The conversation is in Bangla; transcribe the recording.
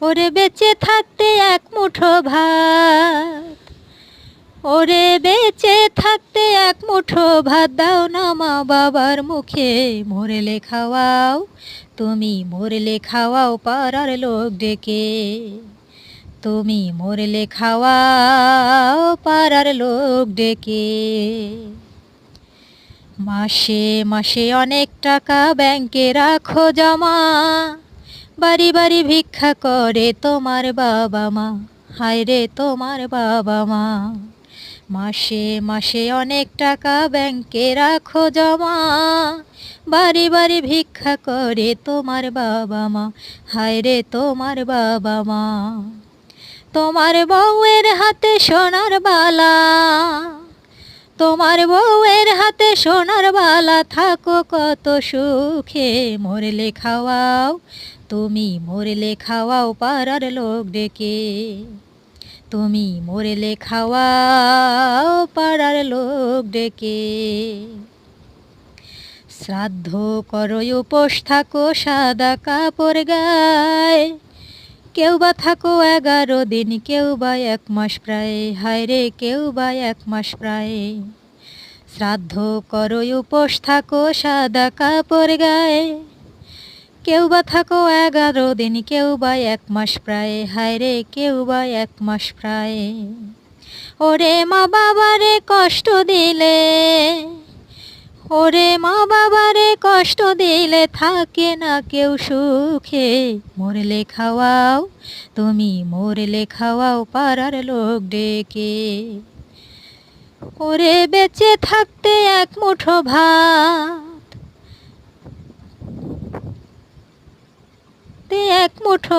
ওরে বেঁচে থাকতে এক মুঠো ভাত। ওরে বেঁচে থাকতে এক মুঠো ভাত দাও না মা বাবার মুখে। মরলে খাওয়াও, তুমি মরলে খাওয়াও পাড়ার লোক ডেকে। তুমি মরলে খাওয়াও পাড়ার লোক ডেকে। মাসে মাসে অনেক টাকা ব্যাংকে রাখো জমা। বাড়ি বাড়ি ভিক্ষা করে তোমার বাবা মা। হায় রে তোমার বাবা মা। মাসে মাসে অনেক টাকা ব্যাংকে রাখো জমা। বাড়ি বাড়ি ভিক্ষা করে তোমার বাবা মা। হায় রে তোমার বাবা মা। তোমার বউয়ের হাতে সোনার বালা। তোমার বউয়ের হাতে সোনার বালা থাকো, কত সুখে মরলে খাওয়াও, তুমি মরলে খাওয়াও পাড়ার লোক ডেকে। তুমি মরলে খাওয়াও পাড়ার লোক ডেকে। শ্রাদ্ধ করো, উপোস থাকো, সাদা কাপড় গায়ে কেউ বা থাকো এগারো দিন কেউ বা এক মাস প্রায়। হায় রে কেউ বা এক মাস প্রায়। শ্রাদ্ধ করো, উপোস থাকো, সাদা কাপড় গায়ে। কেউ বা থাকো এগারো দিন কেউ বা এক মাস প্রায়। হায় রে কেউ বা এক মাস প্রায়। ওরে মা বাবারে কষ্ট দিলে। ওরে মা বাবারে কষ্ট দিলে থাকে না কেউ সুখে। মরলে খাওয়াও, তুমি মরলে খাওয়াও পাড়ার লোক ডেকে। ওরে বেঁচে থাকতে এক মুঠো ভাত। এক মুঠো